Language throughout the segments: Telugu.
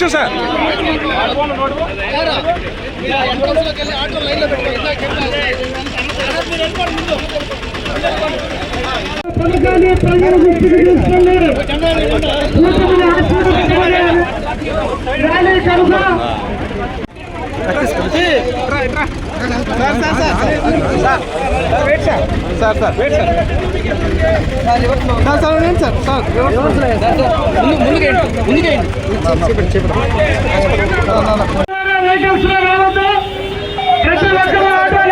సార్ సార్ పథకాన్ని ప్రజల దృష్టికి తీసుకెళ్ళారు. ర్యాలీ కనుక sir wait sir sir sir wait sir sir sir ఉండండి సార్ సార్ వెహికల్స్లో రావద్దు ప్రతి ఒక్కరూ ఆటోల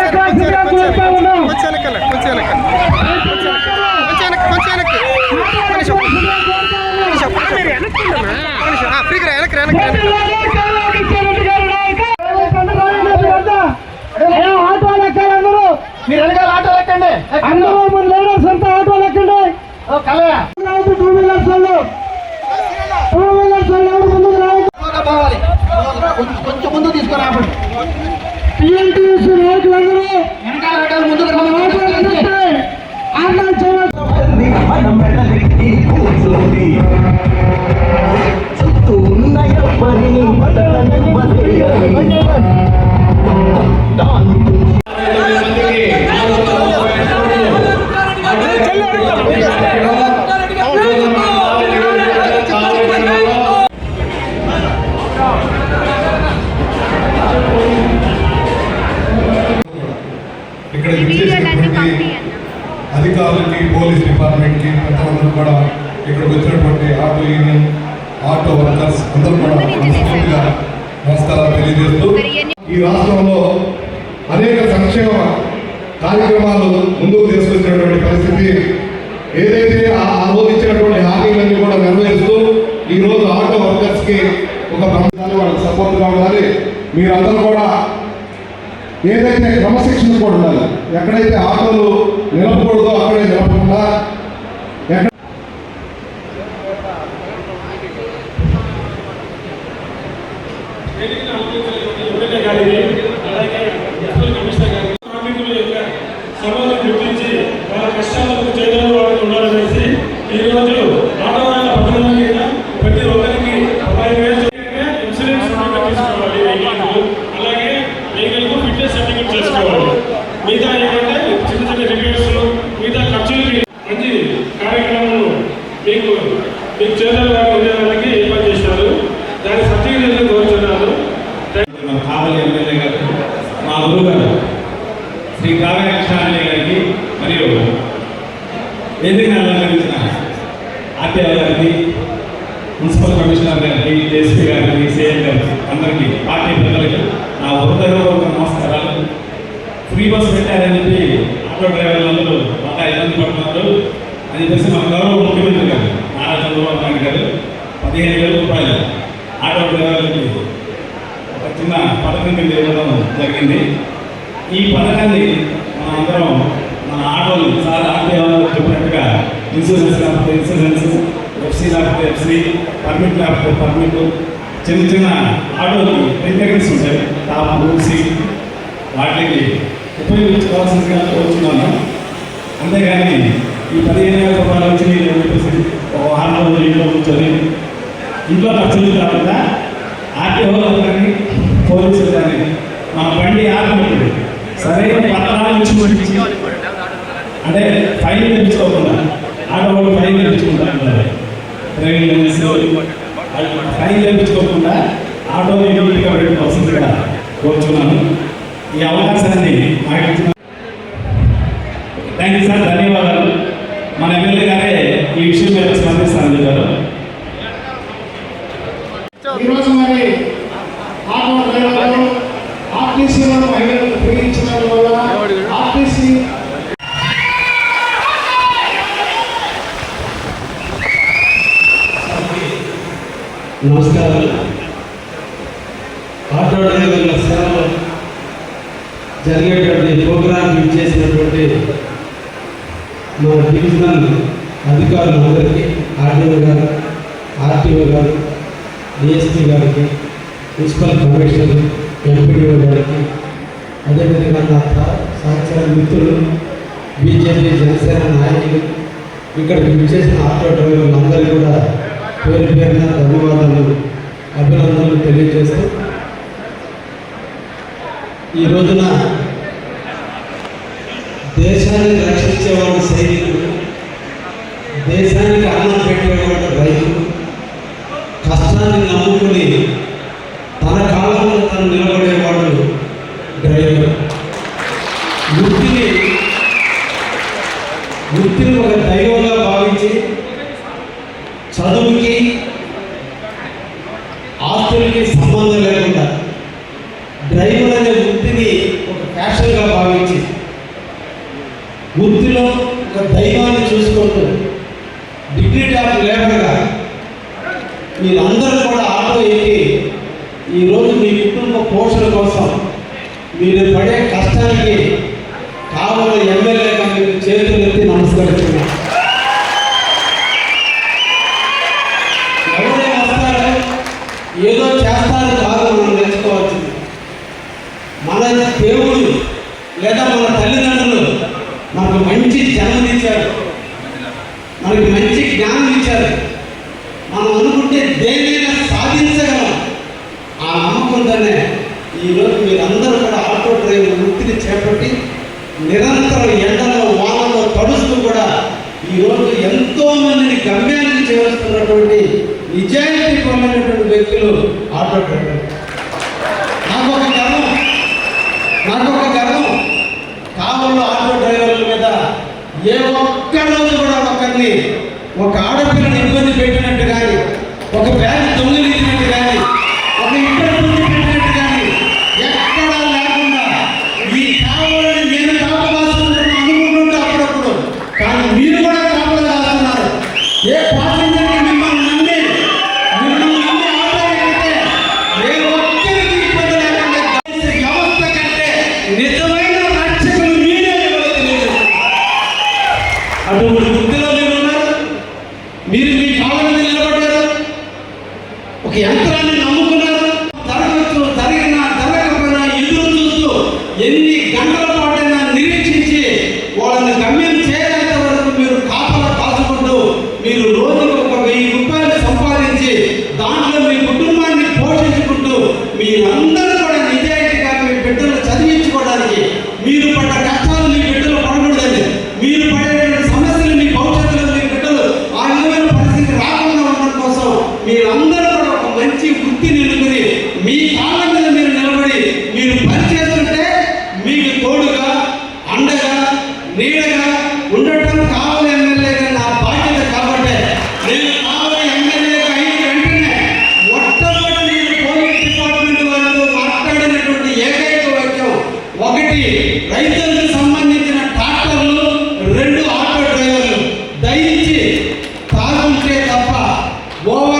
డిపార్ట్మెంట్కి పెద్దలందరూ కూడా ఇక్కడికి వచ్చినటువంటి ఆటో యూనియన్ ఆటో వర్కర్స్ అందరూ కూడా నమస్కారాలు తెలియజేస్తూ ఈ రాష్ట్రంలో అనేక సంక్షేమ కార్యక్రమాలు ముందుకు తీసుకొచ్చినటువంటి పరిస్థితి ఏదైతే ఆ ఆ రోజు ఇచ్చినటువంటి హామీలన్నీ కూడా నెరవేరుస్తూ ఈ రోజు ఆటో వర్కర్స్కి ఒక ప్రభుత్వాన్ని వాళ్ళకి సపోర్ట్గా ఉండాలి. మీరందరూ కూడా ఏదైతే క్రమశిక్షణ కూడా ఉండాలి ఎక్కడైతే ఆటోలు నిలపకూడదో అక్కడే నిలపకుండా ఎక్కడ కార్మికుల యొక్క శ్రమను గుర్తించి వాళ్ళ కష్టాలకు చేదోడు వాడుతూ ఉండాలనేసి ఈ రోజు ఆడవాళ్ళ పథకం కింద ప్రతి ఒక్కరికి పదహైదు వేలు చొప్పున ఇన్సూరెన్స్ సర్టిఫికేట్ తీసుకోవాలి వెహికల్కు అలాగే వెహికల్కు ఫిట్నెస్ సర్టిఫికేట్ చేసుకోవాలి మిగతా ఏంటంటే చిన్న చిన్న రిపేర్స్ మిగతా ఖర్చులకి మంచి కార్యక్రమం మీకు మీకు చేదోడు వాడు ఉండే వాళ్ళకి ఏర్పాటు చేశారు దాని సర్టిఫికేట్ కోరుతున్నాను మన కావలి ఎమ్మెల్యే గారు మా గురువు గారు శ్రీ కావ్య కృష్ణారెడ్డి గారికి మరియు వేదిక అలంకరించిన ఆర్టీఐ గారికి మున్సిపల్ కమిషనర్ గారికి జేసీ గారికి సిఎం గారికి అందరికీ పార్టీ పెద్దలకి నా హృదయపూర్వక నమస్కారాలు ఫ్రీ బస్ పెట్టారని చెప్పి ఆటో డ్రైవర్లందరూ బాగా ఇబ్బంది పడుతున్నారు అని చెప్పేసి మన గౌరవ ముఖ్యమంత్రి గారు నారా చంద్రబాబు నాయుడు గారు పదిహేను వేల రూపాయలు ఆటో డ్రైవర్లకి ఒక చిన్న పథకం కింద ఇవ్వడం జరిగింది ఈ పథకాన్ని మన అందరం మన ఆటోలు సార్ ఆర్టీఓ చెప్పినట్టుగా ఇన్సూరెన్స్ లేకపోతే ఇన్సూరెన్స్ ఎఫ్సీ లేకపోతే ఎఫ్సీ పర్మిట్ లేకపోతే పర్మిట్ చిన్న చిన్న ఆటోలు ఇంటెగ్రెన్స్ ఉంటాయి. టాప్ రూసీ వాటికి ఉపయోగించుకోవాల్సిందిగా కోరుతున్నాను అంతేగాని ఈ పదిహేను వేల రూపాయల నుంచి నేను చెప్పేసి ఒక వారం రోజులు ఇంట్లో కూర్చొని ఇంట్లో ఖర్చులు కాకుండా ఆర్టీఓలో కానీ పోలీసులు కానీ మా బండి ఆపినప్పుడు సరైన పత్రాలు ఇచ్చి అంటే ఫైన్ తెచ్చుకోకుండా ఆటో వాళ్ళు ఫైన్ డ్రైవింగ్ లైసెన్స్ ఫైన్ తెప్పించుకోకుండా ఆటో నీట్గా పెట్టుకోవాల్సిందిగా కోరుచున్నాను. ఈ అవకాశాన్ని థ్యాంక్ యూ సార్ ధన్యవాదాలు. మన ఎమ్మెల్యే గారే ఈ విషయం మీద స్పందిస్తానని చెప్పారు. నమస్కారాలు. ఆటో డ్రైవర్ల సేవలో జరిగేటువంటి ప్రోగ్రాం చేసినటువంటి మా డివిజనల్ అధికారులందరికీ ఆర్డీఓ గారు ఆర్టీఓ గారు డిఎస్పీ గారికి మున్సిపల్ కమిషనర్ ఎంపీడీఓ గారికి అదేవిధంగా నా సహచర మిత్రులు బీజేపీ జనసేన నాయకులు ఇక్కడ విచ్చేసిన ఆటో డ్రైవర్లందరూ కూడా పేరు పేరున ధన్యవాదాలు అభినందనలు తెలియజేస్తూ ఈ రోజున దేశాన్ని రక్షించేవాడు సైనికుడు దేశానికి అన్నం పెట్టేవాడు రైతు కష్టాన్ని నమ్ముకుని తన కాలంలో తను నిలబడే ಸಂಬಂಧಗಳು వెంటనే ఈరోజు మీరందరూ కూడా ఆటో డ్రైవర్ వృత్తిని చేపట్టి నిరంతరం ఎండలో వానలో తడుస్తూ కూడా ఈరోజు ఎంతో మందిని గమ్యానికి చేరుస్తున్నటువంటి నిజాయితీ పొందినటువంటి వ్యక్తులు ఆటో డ్రైవర్ నాకు ఒక గర్వం. నాకు ఒక గర్వం ఆటో డ్రైవర్ల మీద ఏ ఒక్క కూడా ఒకరిని ఒక ఆడపిల్లని ఇబ్బంది పెట్టినట్టు కాన్సన్ట్రేట్ తప్ప ఓవర్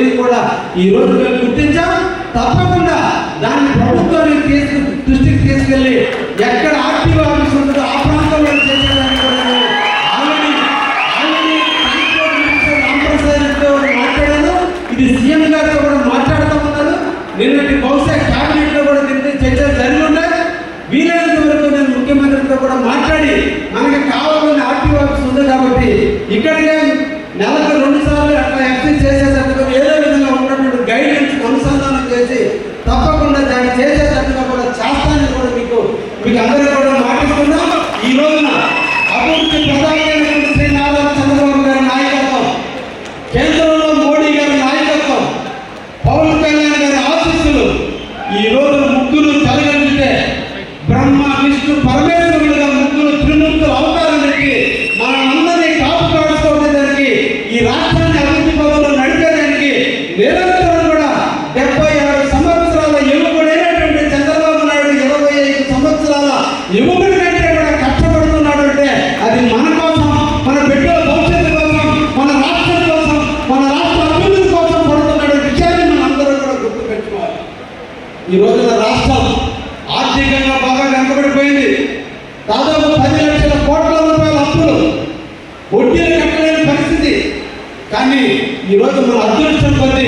ఏది కూడా ఈ రోజు మేము గుర్తించాం. తప్పకుండా దాన్ని ప్రభుత్వానికి కేసు దృష్టికి తీసుకెళ్ళి ఎక్కడ ఆర్టీఓ ఆఫీస్ ఉంటుందో ఆ ప్రాంతంలో మాట్లాడాను. ఇది సీఎం గారితో కూడా మాట్లాడతా ఉన్నారు నిన్నటి బహుశా క్యాబినెట్లో కూడా దీని చర్చలు జరిగి ఉన్నాయి. వీలైనంత వరకు నేను ముఖ్యమంత్రితో కూడా మాట్లాడి మనకి కావాలని ఆర్టీఓ ఆఫీస్ ఉంది కాబట్టి ఇక్కడికే నెలకు మీకు అందరికీ ఈ రోజున రాష్ట్రం ఆర్థికంగా బాగా వెనకబడిపోయింది. దాదాపు పది లక్షల కోట్ల రూపాయల అప్పులు వడ్డీలు కట్టలేని పరిస్థితి. కానీ ఈరోజు మన అదృష్టం కొద్దీ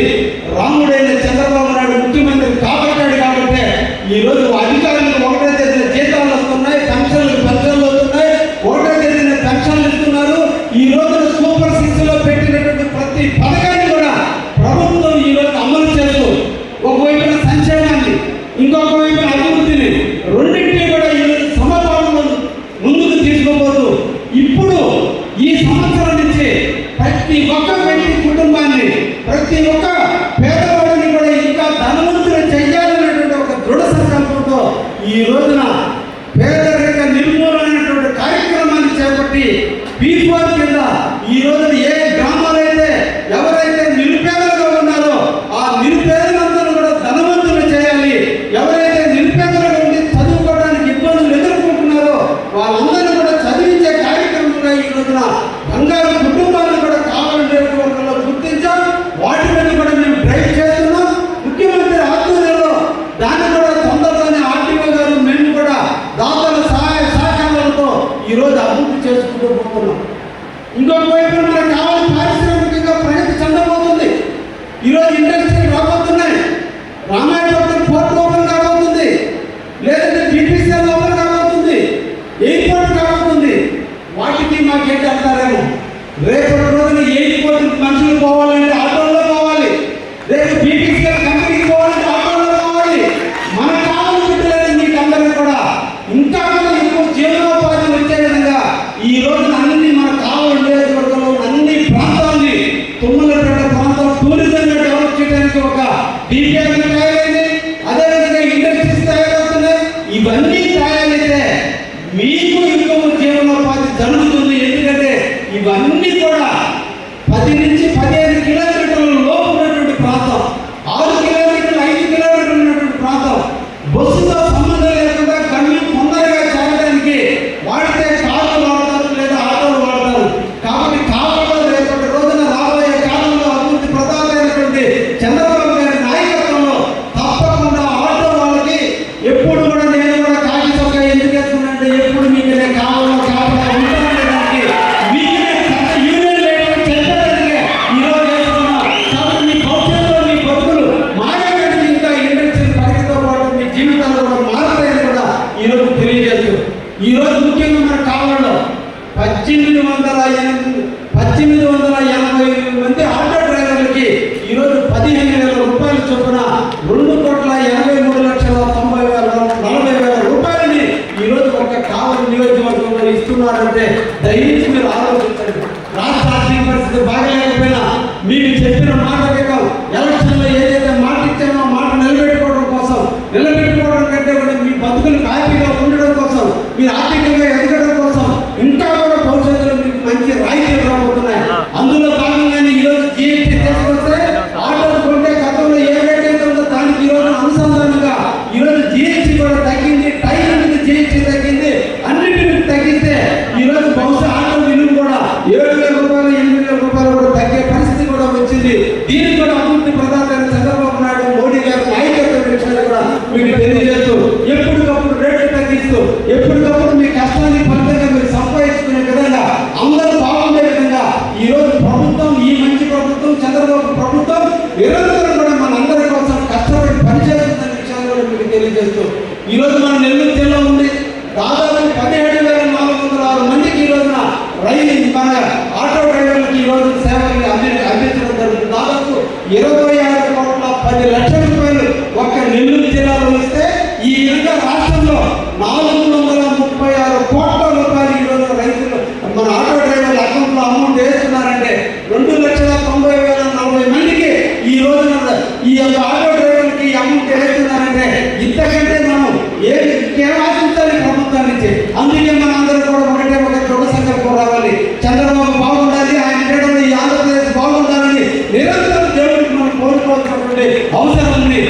ఈరోజు అభివృద్ధి చేసుకుంటూ పోతున్నాం. ఇంకొక వైపు మనకు కావాలి పారిశ్రామికంగా ప్రగతి చెందబోతుంది. ఈరోజు ఇండస్ట్రీ ఈరోజు మనం నెల్లూరు ఉంది అవసరం ఉంది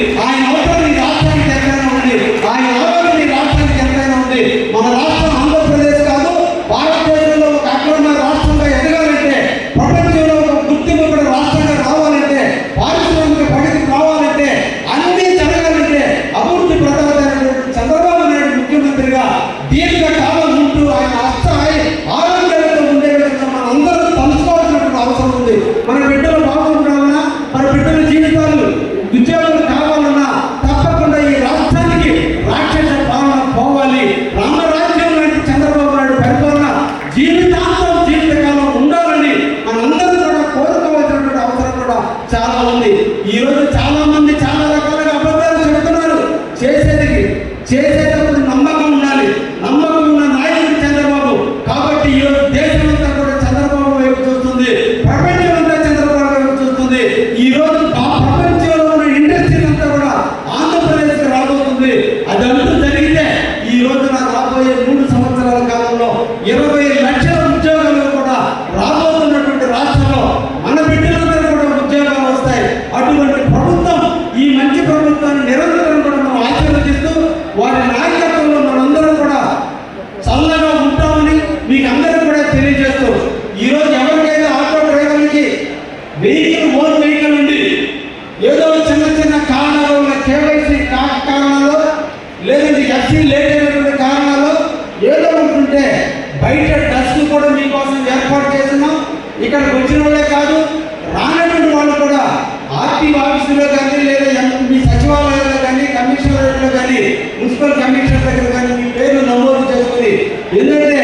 ఎందుకంటే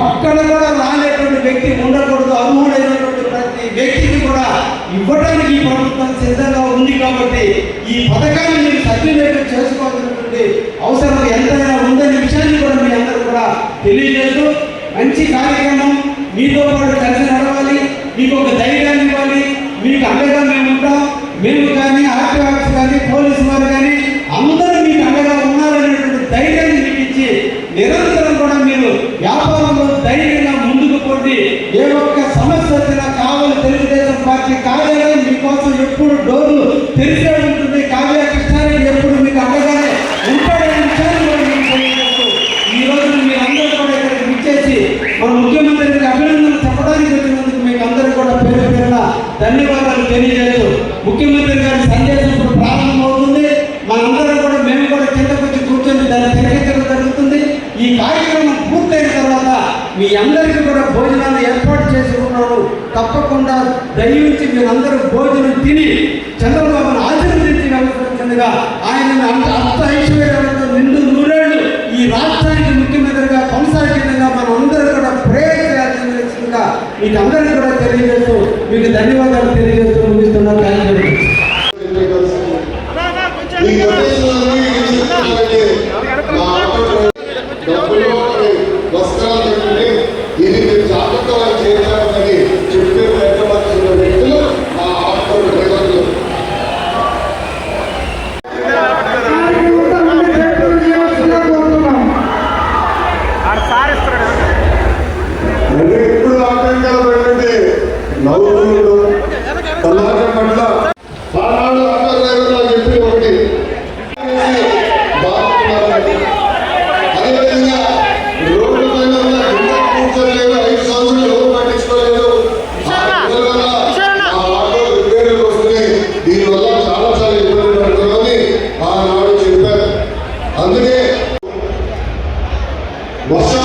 ఒక్కడ కూడా రాలేటువంటి వ్యక్తి ఉండకూడదు అర్హుడైనటువంటి ప్రతి వ్యక్తికి కూడా ఇవ్వడానికి ఈ ప్రభుత్వం సిద్ధంగా ఉంది కాబట్టి ఈ పథకాన్ని మీరు సద్వినియోగం చేసుకోవాల్సినటువంటి అవసరం ఎంతైనా ఉందనే విషయాన్ని కూడా మీ అందరూ కూడా తెలియజేస్తూ మంచి కార్యక్రమం మీతో పాటు కలిసి నడవాలి మీకు ఒక ధైర్యాన్ని ఇవ్వాలి మీకు అండగా మేము ఉంటాం. మేము కానీ ఆర్టీ ఆఫీస్ కానీ పోలీసు వారు కానీ వ్యాపారంలో ధైర్యంగా ముందుకు పోటీ ఏ ఒక్క సమస్య వచ్చినా కావాలి తెలుగుదేశం పార్టీ కార్యాలయం మీకోసం ఎప్పుడు డోర్లు తెరిచే ఉంటుంది. కావ్య కృష్ణారెడ్డి ఎప్పుడు మీకు అండగానే ఉంటాడనే విషయాన్ని కూడా మీకు తెలియజేస్తూ కూడా ఇక్కడికి విచ్చేసి మన ముఖ్యమంత్రికి అభినందనలు చెప్పడానికి వచ్చినందుకు మీకు అందరూ కూడా పేరు పేరున ధన్యవాదాలు తెలియజేస్తూ ముఖ్యమంత్రి తప్పకుండా దయించి మీరందరూ భోజనం తిని చంద్రబాబును ఆశీర్వదించి వెళ్ళవలసిందిగా ఆయన అంత ఐశ్వర్యాలతో నిండు నూరేళ్ళు ఈ రాష్ట్రానికి ముఖ్యమంత్రిగా కొనసాగిందిగా మన అందరూ కూడా ప్రేయర్ చేయాల్సిందిగా మీకు అందరికీ కూడా తెలియజేస్తూ మీకు ధన్యవాదాలు తెలియజేస్తూ ముగిస్తున్నారు Bonsoir.